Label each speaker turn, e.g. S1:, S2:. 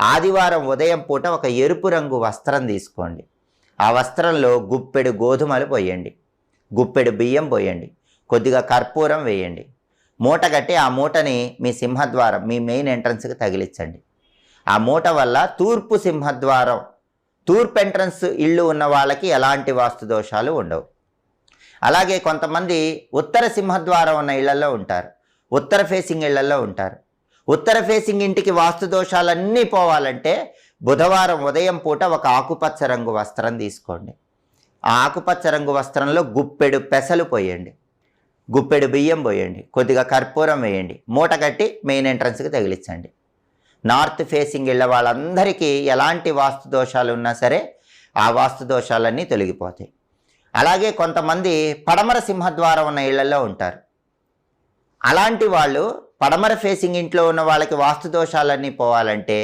S1: ఆదివారం ఉదయం పూట ఒక ఎరుపు రంగు వస్త్రం తీసుకోండి. ఆ వస్త్రంలో గుప్పెడు గోధుమలు పోయండి. గుప్పెడు బియ్యం పోయండి. కొద్దిగా కర్పూరం వేయండి. మూట కట్టి ఆ మూటని మీ సింహద్వారం మీ మెయిన్ ఎంట్రన్స్కి తగిలించండి. ఆ మూట వల్ల తూర్పు సింహద్వారం తూర్పు ఎంట్రన్స్ ఇళ్ళు ఉన్న వాళ్ళకి ఎలాంటి వాస్తు దోషాలు ఉండవు. అలాగే కొంతమంది ఉత్తర సింహద్వారం ఉన్న ఇళ్ళలో ఉంటారు. ఉత్తర ఫేసింగ్ ఇళ్ళలో ఉంటారు. ఉత్తర ఫేసింగ్ ఇంటికి వాస్తు దోషాలన్నీ పోవాలంటే బుధవారం ఉదయం పూట ఒక ఆకుపచ్చ రంగు వస్త్రం తీసుకోండి. ఆ ఆకుపచ్చ రంగు వస్త్రంలో గుప్పెడు పెసలు పోయండి. గుప్పెడు బియ్యం పోయండి. కొద్దిగా కర్పూరం వేయండి. మూట కట్టి మెయిన్ ఎంట్రన్స్కి తగిలించండి. నార్త్ ఫేసింగ్ ఇళ్ళ వాళ్ళందరికీ ఎలాంటి వాస్తు దోషాలు ఉన్నా సరే ఆ వాస్తు దోషాలన్నీ తొలగిపోతాయి. అలాగే కొంతమంది పడమర సింహద్వారం ఉన్న ఇళ్ళలో ఉంటారు. అలాంటి వాళ్ళు పడమర ఫేసింగ్ ఇంట్లో ఉన్న వాళ్ళకి వాస్తు దోషాలన్నీ పోవాలంటే